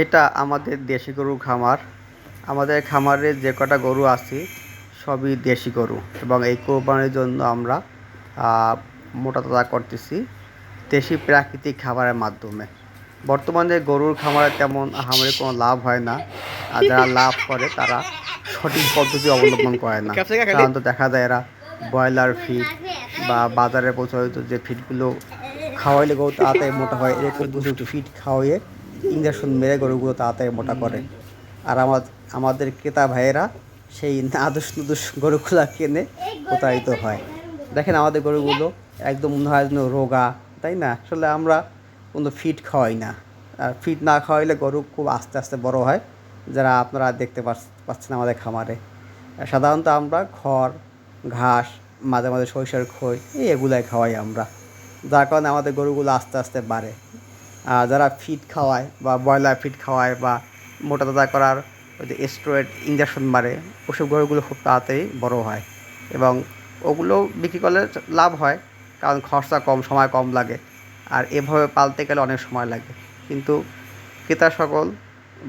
এটা আমাদের দেশি গরুর খামার। আমাদের খামারে যে কটা গরু আছে সবই দেশি গরু এবং এই কোরবানির জন্য আমরা মোটা তাজা করতেছি দেশি প্রাকৃতিক খাবারের মাধ্যমে। বর্তমানে গরুর খামারে তেমন আহামরি কোনো লাভ হয় না। আর যারা লাভ করে তারা সঠিক পদ্ধতি অবলম্বন করে না। সাধারণত দেখা যায় এরা ব্রয়লার ফিড বা বাজারে প্রচলিত যে ফিডগুলো খাওয়াইলে গরু তাড়াতাড়ি মোটা হয় এরকম দুটো ফিড খাওয়াইয়ে ইঞ্জেকশন মেরে গরুগুলো তাড়াতাড়ি মোটা করে। আর আমার আমাদের ক্রেতা ভাইয়েরা সেই নাদুস নুদুস গরুগুলো কিনে প্রতারিত হয়। দেখেন আমাদের গরুগুলো একদম মনে হয় যেন রোগা তাই না? আসলে আমরা কোনো ফিট খাওয়াই না। আর ফিট না খাওয়াইলে গরু খুব আস্তে আস্তে বড় হয়। যারা আপনারা দেখতে পাচ্ছ- পাচ্ছেন আমাদের খামারে। সাধারণত আমরা খড় ঘাস মাঝে মাঝে সরিষার খই এই এগুলাই খাওয়াই আমরা। যার কারণে আমাদের গরুগুলো আস্তে আস্তে বাড়ে। যারা ফিড খাওয়ায় বা ব্রয়লার ফিড খাওয়ায় বা মোটা তাজা করার ওই যে স্টেরয়েড ইঞ্জেকশন মারে, ওসব গরুগুলো খুব তাড়াতাড়ি বড় হয় এবং ওগুলো বিক্রি করলে লাভ হয় কারণ খরচা কম, সময় কম লাগে আর এভাবে পালতে গেলে অনেক সময় লাগে। কিন্তু ক্রেতা সকল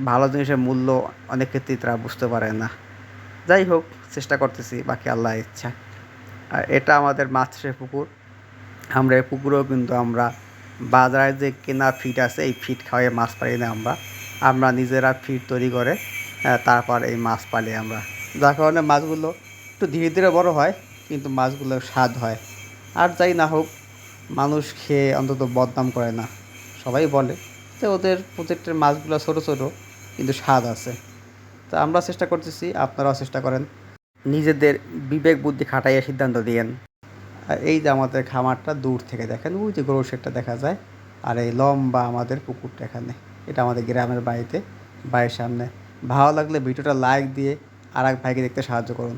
ভালো জিনিসের মূল্য অনেক ক্ষেত্রেই তারা বুঝতে পারে না। যাই হোক, চেষ্টা করতেছি, বাকি আল্লাহ ইচ্ছা। আর এটা আমাদের মাছ পুকুর। আমরা এই পুকুরেও কিন্তু আমরা বাজারে যে কেনা ফিড আছে, এই ফিড খাওয়াই মাছ পালি না আমরা। আমরা নিজেরা ফিড তৈরি করে তারপর এই মাছ পালি আমরা। যার কারণে মাছগুলো একটু ধীরে ধীরে বড় হয়, কিন্তু মাছগুলো স্বাদ হয়। আর যাই না হোক, মানুষ খেয়ে অন্তত বদনাম করে না। সবাই বলে যে ওদের প্রজেক্টের মাছগুলো ছোটো ছোটো, কিন্তু স্বাদ আছে। তা আমরা চেষ্টা করতেছি, আপনারাও চেষ্টা করেন। নিজেদের বিবেক বুদ্ধি খাটাইয়া সিদ্ধান্ত দিয়েন। আর এই যে আমাদের খামারটা দূর থেকে দেখেন, ওই যে গরুর শেডটা দেখা যায়, আর এই লম্বা আমাদের পুকুরটা এখানে, এটা আমাদের গ্রামের বাড়িতে, বাড়ির সামনে। ভালো লাগলে ভিডিওটা লাইক দিয়ে আর এক ভাইকে দেখতে সাহায্য করুন।